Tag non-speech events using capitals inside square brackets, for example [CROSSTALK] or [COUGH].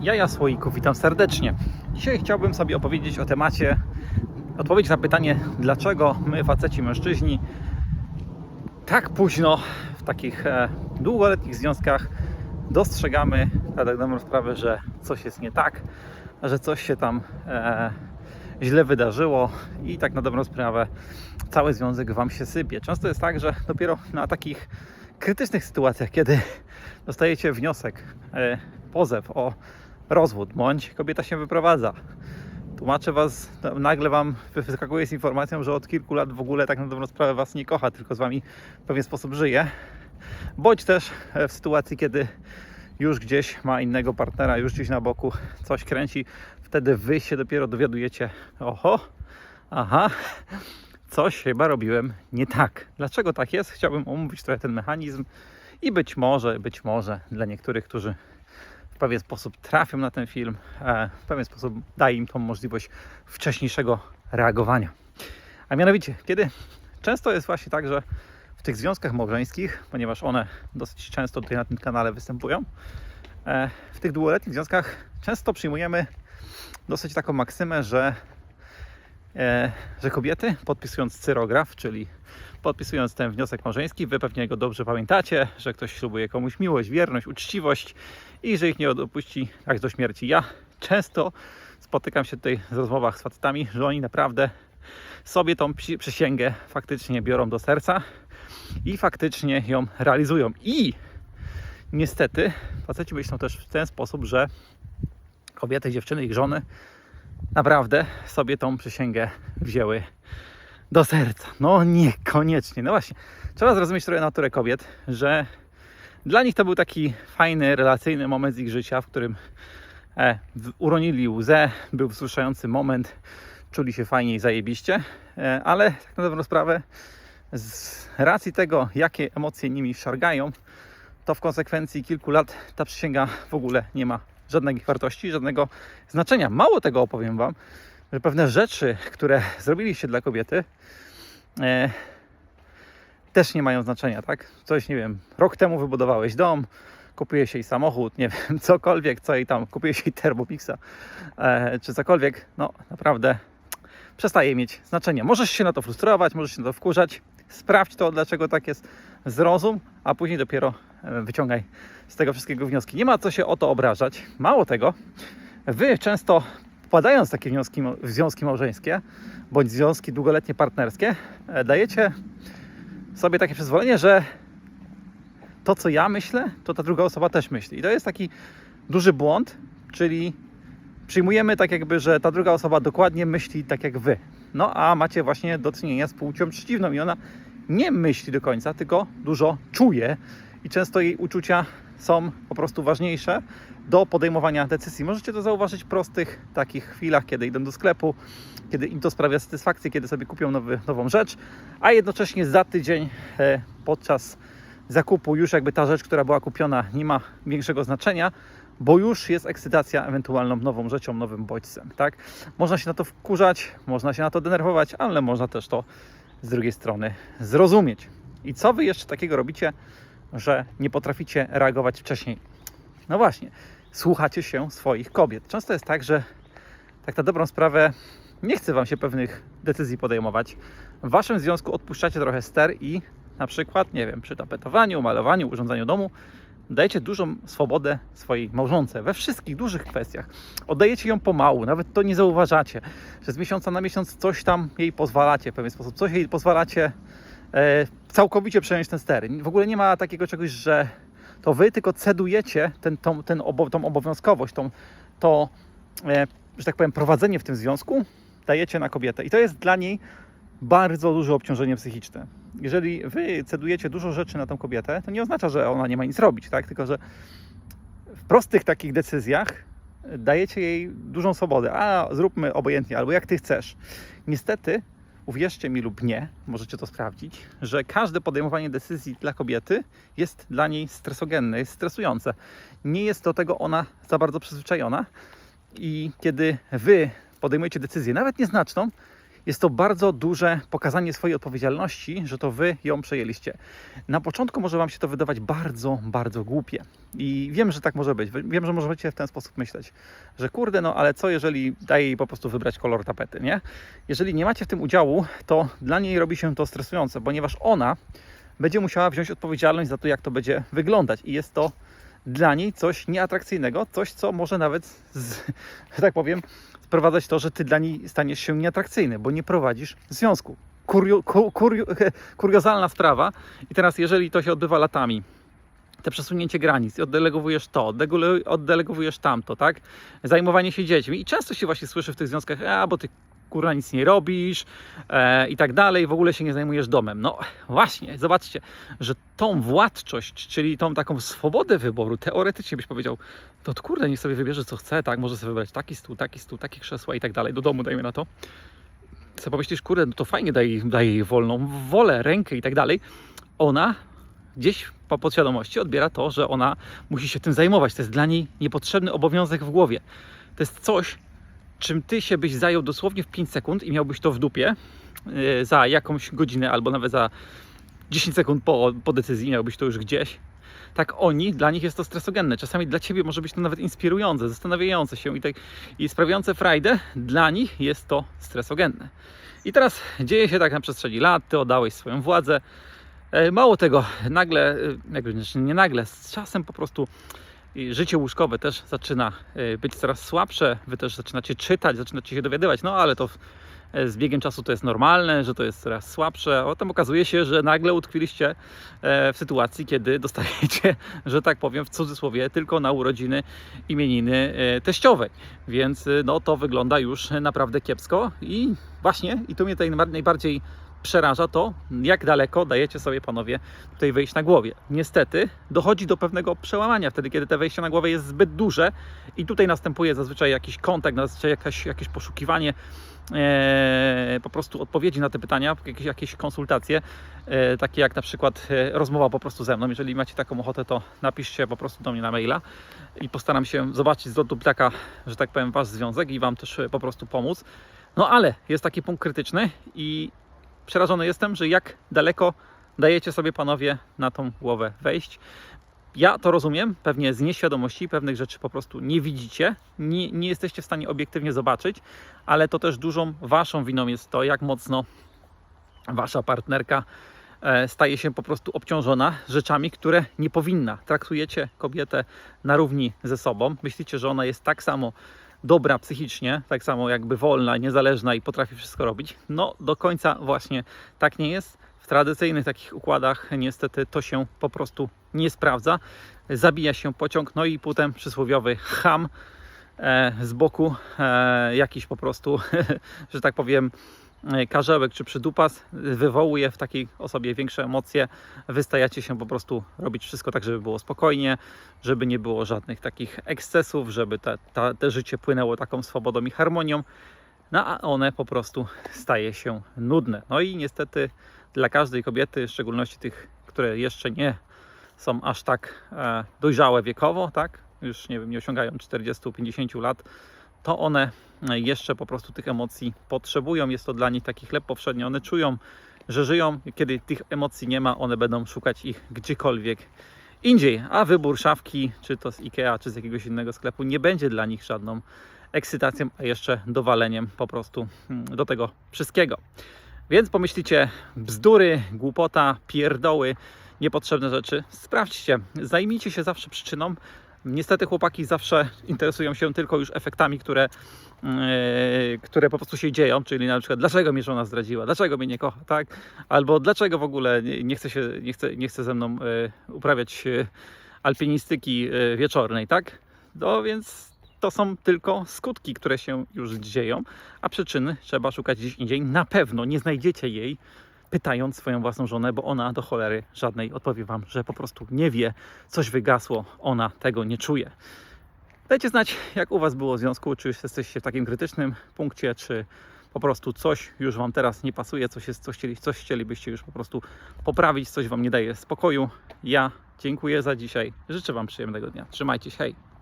Jaja Słoików, witam serdecznie. Dzisiaj chciałbym sobie opowiedzieć o temacie, odpowiedź na pytanie, dlaczego my, faceci, mężczyźni, tak późno w takich e, długoletnich związkach dostrzegamy tak dobrą sprawę, że coś jest nie tak, że coś się tam e, źle wydarzyło i tak na dobrą sprawę cały związek Wam się sypie. Często jest tak, że dopiero na takich krytycznych sytuacjach, kiedy dostajecie wniosek, e, pozew o rozwód, bądź kobieta się wyprowadza, tłumaczę Was, nagle Wam wyskakuje z informacją, że od kilku lat w ogóle tak na dobrą sprawę Was nie kocha, tylko z Wami w pewien sposób żyje, bądź też e, w sytuacji, kiedy już gdzieś ma innego partnera, już gdzieś na boku coś kręci, wtedy Wy się dopiero dowiadujecie, oho, aha, coś chyba robiłem nie tak. Dlaczego tak jest? Chciałbym omówić trochę ten mechanizm i być może, być może dla niektórych, którzy pewien sposób trafią na ten film, e, w pewien sposób daje im tą możliwość wcześniejszego reagowania. A mianowicie, kiedy często jest właśnie tak, że w tych związkach małżeńskich, ponieważ one dosyć często tutaj na tym kanale występują, e, w tych długoletnich związkach często przyjmujemy dosyć taką maksymę, że e, że kobiety podpisując cyrograf, czyli podpisując ten wniosek małżeński, wy pewnie go dobrze pamiętacie, że ktoś ślubuje komuś miłość, wierność, uczciwość i że ich nie opuści aż do śmierci. Ja często spotykam się tutaj w rozmowach z facetami, że oni naprawdę sobie tą przysięgę faktycznie biorą do serca i faktycznie ją realizują. I niestety faceci myślą też w ten sposób, że kobiety, dziewczyny, ich żony naprawdę sobie tą przysięgę wzięły do serca. No niekoniecznie. No właśnie, trzeba zrozumieć trochę naturę kobiet, że dla nich to był taki fajny, relacyjny moment z ich życia, w którym e, uronili łzę, był wzruszający moment, czuli się fajnie i zajebiście, e, ale tak na dobrą sprawę z racji tego, jakie emocje nimi szargają, to w konsekwencji kilku lat ta przysięga w ogóle nie ma żadnej wartości, żadnego znaczenia. Mało tego opowiem Wam, że pewne rzeczy, które zrobiliście dla kobiety, e, też nie mają znaczenia, tak? Coś, nie wiem, rok temu wybudowałeś dom, kupuje się jej samochód, nie [LAUGHS] wiem, cokolwiek, co jej tam, kupuje się jej Thermomixa, e, czy cokolwiek, no naprawdę przestaje mieć znaczenie. Możesz się na to frustrować, możesz się na to wkurzać, sprawdź to, dlaczego tak jest, zrozum, a później dopiero e, wyciągaj z tego wszystkiego wnioski. Nie ma co się o to obrażać. Mało tego, wy często wpadając w takie wnioski, w związki małżeńskie bądź związki długoletnie partnerskie, e, dajecie sobie takie przyzwolenie, że to, co ja myślę, to ta druga osoba też myśli. I to jest taki duży błąd, czyli przyjmujemy tak jakby, że ta druga osoba dokładnie myśli tak jak wy. No a macie właśnie do czynienia z płcią przeciwną i ona nie myśli do końca, tylko dużo czuje i często jej uczucia są po prostu ważniejsze do podejmowania decyzji. Możecie to zauważyć w prostych takich chwilach, kiedy idą do sklepu, kiedy im to sprawia satysfakcję, kiedy sobie kupią nowy, nową rzecz, a jednocześnie za tydzień e, podczas zakupu już jakby ta rzecz, która była kupiona nie ma większego znaczenia, bo już jest ekscytacja ewentualną nową rzeczą, nowym bodźcem, tak? Można się na to wkurzać, można się na to denerwować, ale można też to z drugiej strony zrozumieć. I co wy jeszcze takiego robicie, że nie potraficie reagować wcześniej? No właśnie, słuchacie się swoich kobiet. Często jest tak, że tak na dobrą sprawę nie chce wam się pewnych decyzji podejmować. W waszym związku odpuszczacie trochę ster i na przykład, nie wiem, przy tapetowaniu, malowaniu, urządzaniu domu dajecie dużą swobodę swojej małżonce we wszystkich dużych kwestiach. Oddajecie ją pomału, nawet to nie zauważacie, że z miesiąca na miesiąc coś tam jej pozwalacie w pewien sposób, coś jej pozwalacie e, całkowicie przejąć ten ster. W ogóle nie ma takiego czegoś, że to wy tylko cedujecie ten, tą, ten obo, tą obowiązkowość, tą, to, e, że tak powiem, prowadzenie w tym związku dajecie na kobietę. I to jest dla niej bardzo duże obciążenie psychiczne. Jeżeli wy cedujecie dużo rzeczy na tą kobietę, to nie oznacza, że ona nie ma nic robić, tak? Tylko, że w prostych takich decyzjach dajecie jej dużą swobodę. A zróbmy obojętnie, albo jak ty chcesz. Niestety, uwierzcie mi lub nie, możecie to sprawdzić, że każde podejmowanie decyzji dla kobiety jest dla niej stresogenne, jest stresujące. Nie jest do tego ona za bardzo przyzwyczajona i kiedy wy podejmujecie decyzję, nawet nieznaczną, jest to bardzo duże pokazanie swojej odpowiedzialności, że to wy ją przejęliście. Na początku może wam się to wydawać bardzo, bardzo głupie. I wiem, że tak może być. Wiem, że możecie w ten sposób myśleć, że kurde, no ale co jeżeli daje jej po prostu wybrać kolor tapety, nie? Jeżeli nie macie w tym udziału, to dla niej robi się to stresujące, ponieważ ona będzie musiała wziąć odpowiedzialność za to, jak to będzie wyglądać. I jest to dla niej coś nieatrakcyjnego, coś, co może nawet, z, [LAUGHS] tak powiem, sprowadzać to, że ty dla niej staniesz się nieatrakcyjny, bo nie prowadzisz związku. Kurio, ku, kurio, [LAUGHS] kuriozalna sprawa. I teraz, jeżeli to się odbywa latami, te przesunięcie granic, oddelegowujesz to, oddelegowujesz tamto, tak? Zajmowanie się dziećmi. I często się właśnie słyszy w tych związkach, a bo ty kurwa nic nie robisz e, i tak dalej, w ogóle się nie zajmujesz domem. No właśnie, zobaczcie, że tą władczość, czyli tą taką swobodę wyboru, teoretycznie byś powiedział, to kurde, niech sobie wybierze co chce, tak, może sobie wybrać taki stół, taki stół, takie krzesła i tak dalej, do domu dajmy na to. Co pomyślisz, kurde, no to fajnie daje, daje jej wolną wolę, rękę i tak dalej. Ona gdzieś po podświadomości odbiera to, że ona musi się tym zajmować. To jest dla niej niepotrzebny obowiązek w głowie. To jest coś, czym ty się byś zajął dosłownie w 5 sekund i miałbyś to w dupie yy, za jakąś godzinę albo nawet za 10 sekund po, po decyzji, miałbyś to już gdzieś. Tak oni, dla nich jest to stresogenne. Czasami dla ciebie może być to nawet inspirujące, zastanawiające się i, tak, i sprawiające frajdę. Dla nich jest to stresogenne. I teraz dzieje się tak na przestrzeni lat, ty oddałeś swoją władzę. E, Mało tego, nagle, e, znaczy nie nagle, z czasem po prostu życie łóżkowe też zaczyna e, być coraz słabsze. Wy też zaczynacie czytać, zaczynacie się dowiadywać, no ale to e, z biegiem czasu to jest normalne, że to jest coraz słabsze. Potem okazuje się, że nagle utkwiliście e, w sytuacji, kiedy [LAUGHS] dostajecie, że tak powiem, w cudzysłowie, tylko na urodziny imieniny teściowej. Więc no to wygląda już naprawdę kiepsko i właśnie, i tu mnie tutaj najbar- najbardziej przeraża to, jak daleko dajecie sobie panowie tutaj wejść na głowie. Niestety dochodzi do pewnego przełamania wtedy, kiedy te wejście na głowę jest zbyt duże i tutaj następuje zazwyczaj jakiś kontakt, zazwyczaj jakaś, jakieś poszukiwanie e, po prostu odpowiedzi na te pytania, jakieś, jakieś konsultacje, e, takie jak na przykład e, rozmowa po prostu ze mną. Jeżeli macie taką ochotę, to napiszcie po prostu do mnie na maila i postaram się zobaczyć z lotu ptaka, że tak powiem, wasz związek i wam też po prostu pomóc. No ale jest taki punkt krytyczny i przerażony jestem, że jak daleko dajecie sobie panowie na tą głowę wejść. Ja to rozumiem, pewnie z nieświadomości, pewnych rzeczy po prostu nie widzicie, nie, nie jesteście w stanie obiektywnie zobaczyć, ale to też dużą waszą winą jest to, jak mocno wasza partnerka e, staje się po prostu obciążona rzeczami, które nie powinna. Traktujecie kobietę na równi ze sobą. Myślicie, że ona jest tak samo dobra psychicznie, tak samo jakby wolna, niezależna i potrafi wszystko robić. No, do końca właśnie tak nie jest. W tradycyjnych takich układach niestety to się po prostu nie sprawdza. Zabija się pociąg, no i potem przysłowiowy ham e, z boku, e, jakiś po prostu, [LAUGHS] że tak powiem, karzełek czy przydupas wywołuje w takiej osobie większe emocje. Wystajacie się po prostu robić wszystko tak, żeby było spokojnie, żeby nie było żadnych takich ekscesów, żeby ta, ta, te życie płynęło taką swobodą i harmonią. No a one po prostu staje się nudne. No i niestety dla każdej kobiety, w szczególności tych, które jeszcze nie są aż tak e, dojrzałe wiekowo, tak? Już nie wiem, nie osiągają 40-50 lat, to one e, jeszcze po prostu tych emocji potrzebują. Jest to dla nich taki chleb powszedni. One czują, że żyją. Kiedy tych emocji nie ma, one będą szukać ich gdziekolwiek indziej. A wybór szafki, czy to z Ikea, czy z jakiegoś innego sklepu, nie będzie dla nich żadną ekscytacją, a jeszcze dowaleniem po prostu mm, do tego wszystkiego. Więc pomyślicie, bzdury, głupota, pierdoły, niepotrzebne rzeczy. Sprawdźcie, zajmijcie się zawsze przyczyną. Niestety chłopaki zawsze interesują się tylko już efektami, które, yy, które po prostu się dzieją, czyli na przykład dlaczego mnie żona zdradziła, dlaczego mnie nie kocha, tak? Albo dlaczego w ogóle nie, chce się, nie chce, nie chce ze mną yy, uprawiać yy, alpinistyki yy, wieczornej, tak? No więc to są tylko skutki, które się już dzieją, a przyczyny trzeba szukać gdzieś indziej. Na pewno nie znajdziecie jej pytając swoją własną żonę, bo ona do cholery żadnej odpowie Wam, że po prostu nie wie, coś wygasło, ona tego nie czuje. Dajcie znać, jak u Was było w związku, czy już jesteście w takim krytycznym punkcie, czy po prostu coś już Wam teraz nie pasuje, coś, jest, coś, chcieli, coś chcielibyście już po prostu poprawić, coś Wam nie daje spokoju. Ja dziękuję za dzisiaj, życzę Wam przyjemnego dnia. Trzymajcie się, hej!